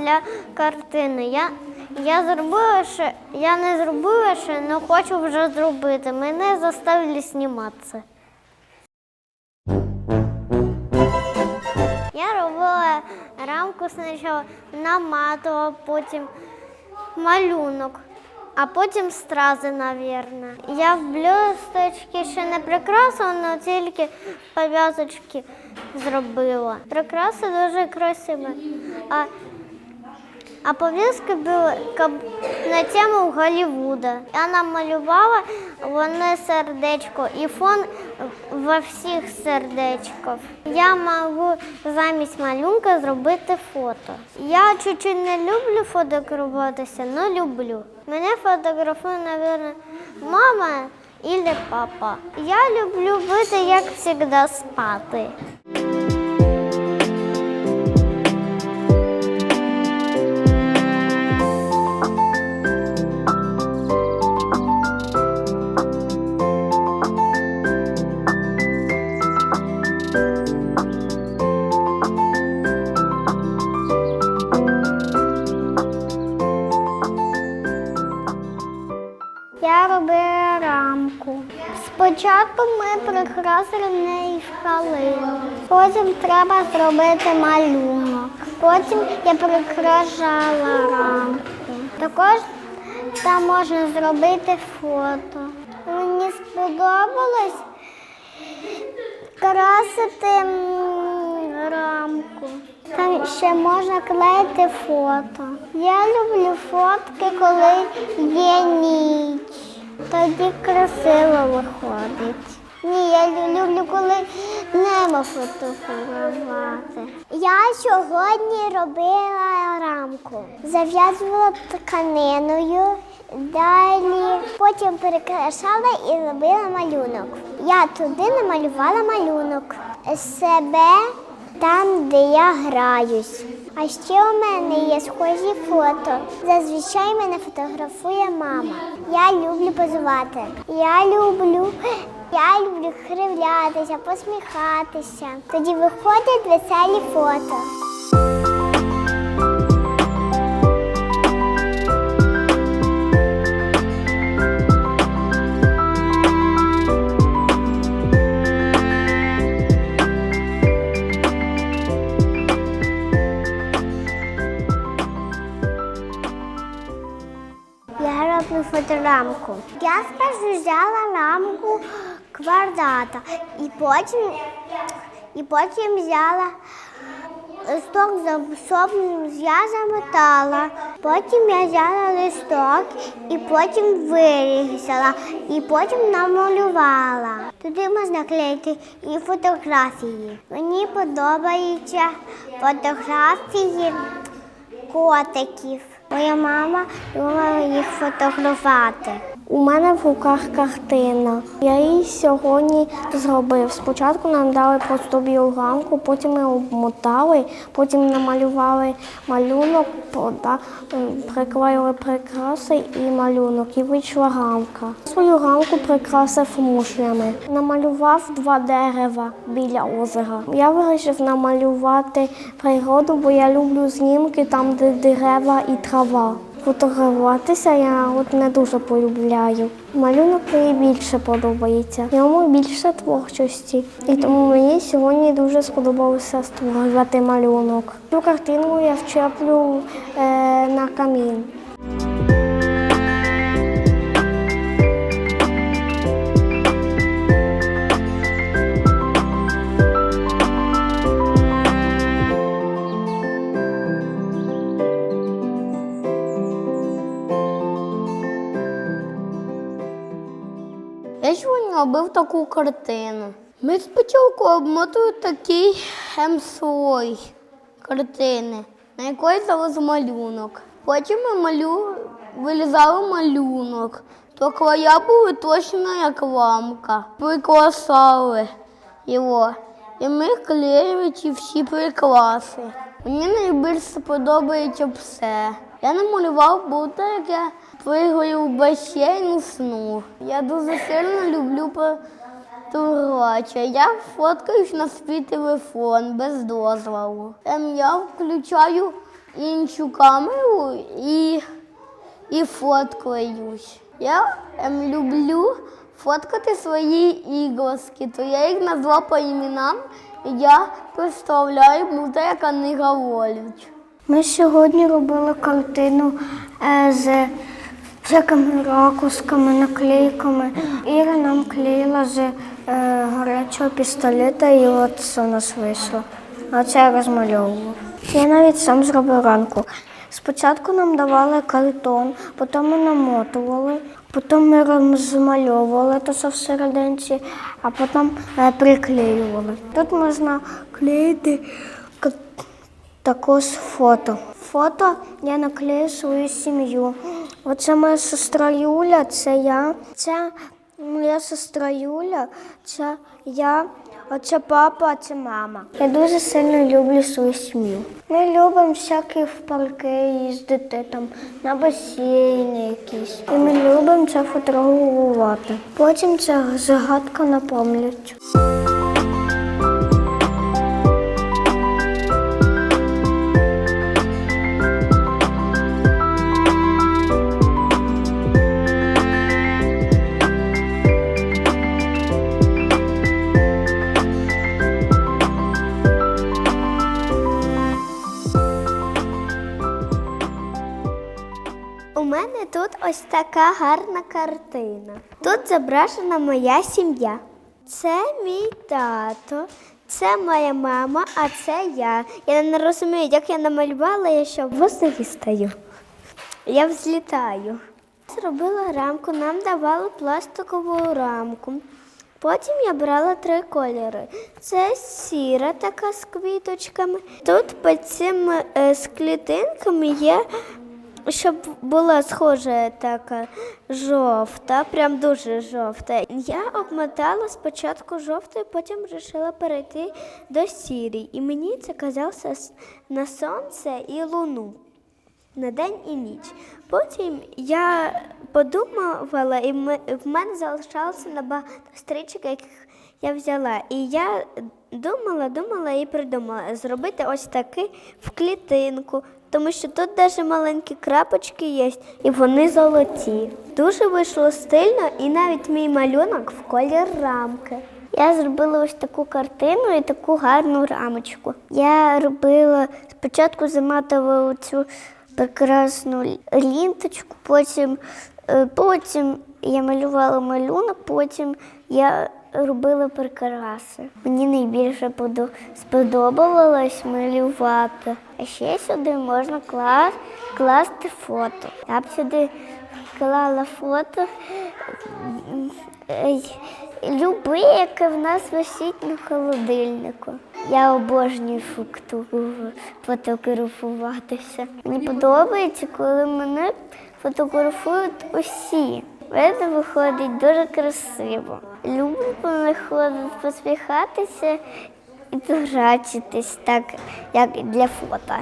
для картини. Я, я зробила ще, я не зробила ще, але хочу вже зробити. Мене заставили зніматися. Я робила рамку спочатку наматувала, потім малюнок, а потім стрази, мабуть. Я в блісточки ще не прикрасила, але тільки пов'язочки зробила. Прикраси дуже красиві. А, а пов'язки були на тему Голлівуда. Я намалювала вони сердечко і фон во всіх сердечках. Я можу замість малюнка зробити фото. Я чуть-чуть не люблю фотографуватися, але люблю. Мене фотографує, мабуть, мама або папа. Я люблю бути, як завжди, спати. Спочатку ми прикрасили в неї халину. Потім треба зробити малюнок. Потім я прикрашала рамку. Також там можна зробити фото. Мені сподобалось красити рамку. Там ще можна клеїти фото. Я люблю фотки, коли є ніч. Тоді красиво виходить. Ні, я люблю, коли небо фотографувати. Я сьогодні робила рамку. Зав'язувала тканиною, далі потім перекрашала і робила малюнок. Я туди намалювала малюнок себе там, де я граюсь. А ще у мене є схожі фото. Зазвичай мене фотографує мама. Я люблю позувати. Я люблю, я люблю кривлятися, посміхатися. Тоді виходять веселі фото. Взяла рамку квадрата і потім, і потім взяла листок з особним зв'язом метала. Потім я взяла листок і потім вирізала, і потім намалювала. Туди можна клеїти і фотографії. Мені подобаються фотографії котиків. Моя мама любила їх фотографувати. У мене в руках картина. Я її сьогодні зробив. Спочатку нам дали просто білу рамку, потім ми обмотали, потім намалювали малюнок, приклеїли прикраси і малюнок, і вийшла рамка. Свою рамку прикрасив мушлями. Намалював два дерева біля озера. Я вирішив намалювати природу, бо я люблю знімки там, де дерева і трава. Фотографуватися я от не дуже полюбляю. Малюнок мені більше подобається. Йому більше творчості. І тому мені сьогодні дуже сподобалося створювати малюнок. Цю картину я вчеплю е, на камін. Картину. Ми спочатку обмотуємо такий ем-слой картини, на якої зараз малюнок. Потім ми малю... вилізали малюнок. То края були точно як ламка. Прикласали його. І ми клеїли ці всі прикласи. Мені найбільше подобається все. Я намалював будто як я пригаю в басейн і сну. Я дуже сильно люблю фотографувати. Я фоткаюсь на свій телефон без дозволу. Ем, я включаю іншу камеру і, і фоткаюсь. Я ем, люблю фоткати свої іграшки, то я їх назвав по іменам, і я представляю, будто як вони говорять. Ми сьогодні робили картину е, з всякими ракусками, наклейками. Іра нам клеїла з е, гарячого пістолета, і от це у нас вийшло. А це я розмальовувала. Я навіть сам зробив ранку. Спочатку нам давали картон, потім ми намотували, потім ми розмальовували то все всерединці, а потім е, приклеювали. Тут можна клеїти також фото. Фото я наклею свою сім'ю. Оце моя сестра Юля, це я. Це моя сестра Юля, це я. Оце папа, а це мама. Я дуже сильно люблю свою сім'ю. Ми любимо всякі в парки їздити, там, на басейни якісь. І ми любимо це фотографувати. Потім це загадка на пам'ять. Така гарна картина. Тут зображена моя сім'я. Це мій тато, це моя мама, а це я. Я не розумію, як я намалювала, я що в воздухі стою. Я взлітаю. Зробила рамку, нам давали пластикову рамку. Потім я брала три кольори. Це сіра така з квіточками. Тут під цими е, з клітинками є щоб була схожа така жовта, прям дуже жовта. Я обмотала спочатку жовтою, потім вирішила перейти до сірій. І мені це казалося на сонце і луну. На день і ніч. Потім я подумала, і в мене залишалося набагато стрічок, яких я взяла. І я думала, думала і придумала зробити ось такий в клітинку, тому що тут навіть маленькі крапочки є, і вони золоті. Дуже вийшло стильно, і навіть мій малюнок в колір рамки. Я зробила ось таку картину і таку гарну рамочку. Я робила спочатку заматувала цю прекрасну лінточку, потім, е, потім я малювала малюнок, потім я робила прикраси. Мені найбільше сподобалось малювати. А ще сюди можна кла- класти фото. Я б сюди клала фото люби, яке в нас висить на холодильнику. Я обожнюю факту фотографуватися. Мені подобається, коли мене фотографують усі. Це виходить дуже красиво. Люблю, коли ходить посміхатися і дурачитись так, як для фото.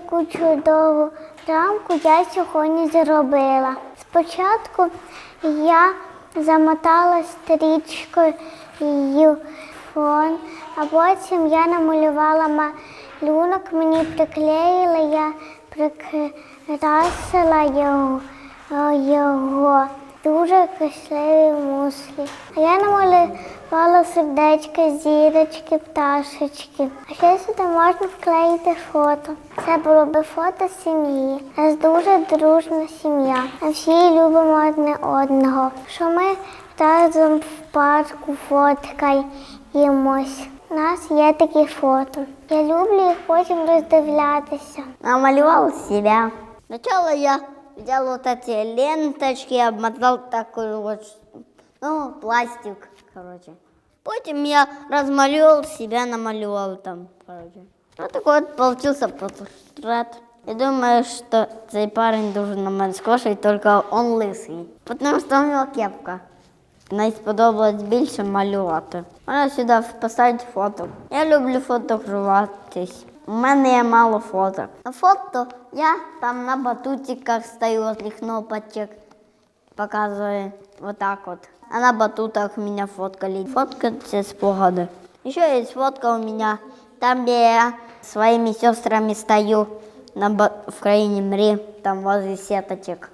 Таку чудову рамку я сьогодні зробила. Спочатку я замотала стрічкою фон, а потім я намалювала малюнок, мені приклеїла, я прикрасила його. його. Дуже красиві муслі. А я намалювала сердечка, зірочки, пташечки. А ще сюди можна вклеїти фото. Це було би фото сім'ї. У нас дуже дружна сім'я. Всі любимо одне одного. Що ми разом в парку фоткаємось. У нас є такі фото. Я люблю їх потім роздивлятися. намалевал себя. Сначала я взял вот ленточки, обмотал такой вот, ну, пластик, короче. Потом я размалевал себя, намалевал там, короче. Вот такой вот получился портрет. Я думаю, что цей парень должен на мене скошить, только он лысый. Потому что у него кепка. Мені сподобалось більше малювати. Можна сюди поставити фото. Я люблю фотографуватись. У мене є мало фото. На фото я там на батутиках стою возле кнопочек. Показываю вот так вот. А на батутах меня фоткали. Фотка це спогади. Еще есть фотка у меня, там где я своими сестрами стою на ба- в краине мри, там возле сеточек.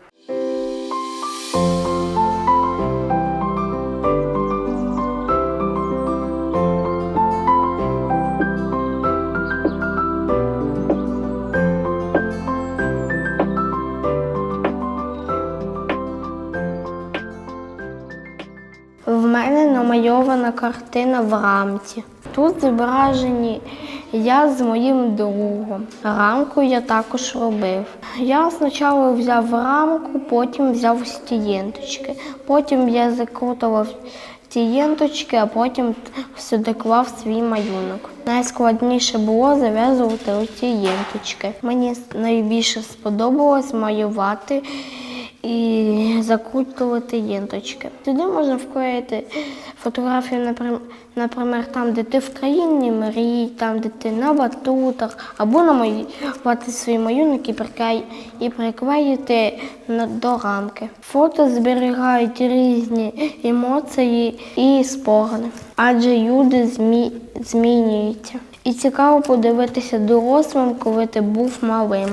В мене намальована картина в рамці. Тут зображені я з моїм другом. Рамку я також робив. Я спочатку взяв рамку, потім взяв стієнточки. Потім я закрутував ці єнточки, а потім сюди клав свій малюнок. Найскладніше було зав'язувати оці єнточки. Мені найбільше сподобалось малювати і закрутувати єнточки. Туди можна вклеїти фотографію, наприклад, там, де ти в країні мрій, там, де ти на батутах, або намалювати і, приклеї- і приклеїти до рамки. Фото зберігають різні емоції і спогади, адже люди змі... змінюються. І цікаво подивитися дорослим, коли ти був малим.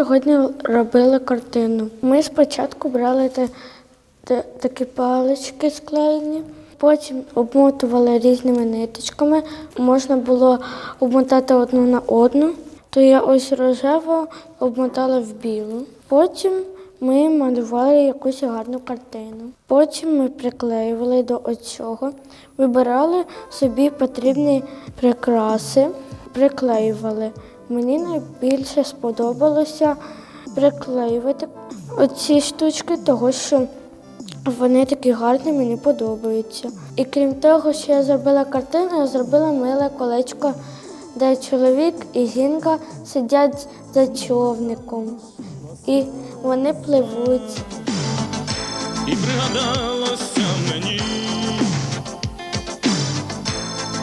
Сьогодні робили картину. Ми спочатку брали та, та- такі палички склеєні, потім обмотували різними ниточками. Можна було обмотати одну на одну. То я ось рожеву обмотала в білу. Потім ми малювали якусь гарну картину. Потім ми приклеювали до оцього, вибирали собі потрібні прикраси, приклеювали. Мені найбільше сподобалося приклеювати оці штучки, того що вони такі гарні, мені подобаються. І крім того, що я зробила картину, я зробила миле колечко, де чоловік і жінка сидять за човником. І вони пливуть. І пригадалося мені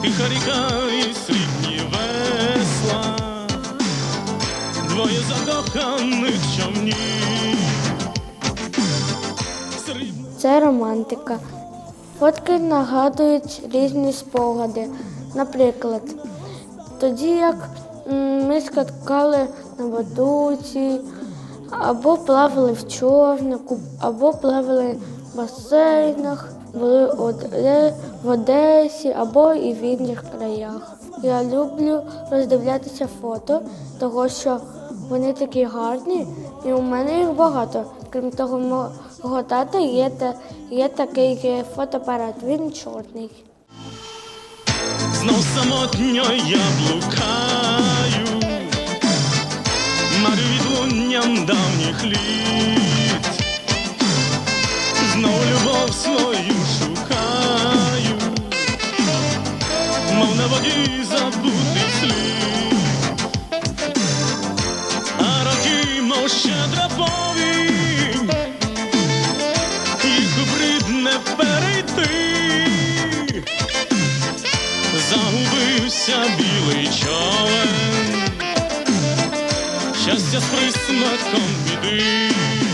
тиха ріка і двоє закоханих човнів. Це романтика. Фотки нагадують різні спогади. Наприклад, тоді як ми скакали на батуті, або плавали в човнику, або плавали в басейнах, були в Одесі або і в інших краях. Я люблю роздивлятися фото, того що вони такі гарні, і у мене їх багато. Крім того, мого тата є, та- є такий е, фотоапарат, він чорний. знов самотньо я блукаю, марю відлунням давніх літ, знов любов свою шукаю, мов на воді щастя з присмаком біди.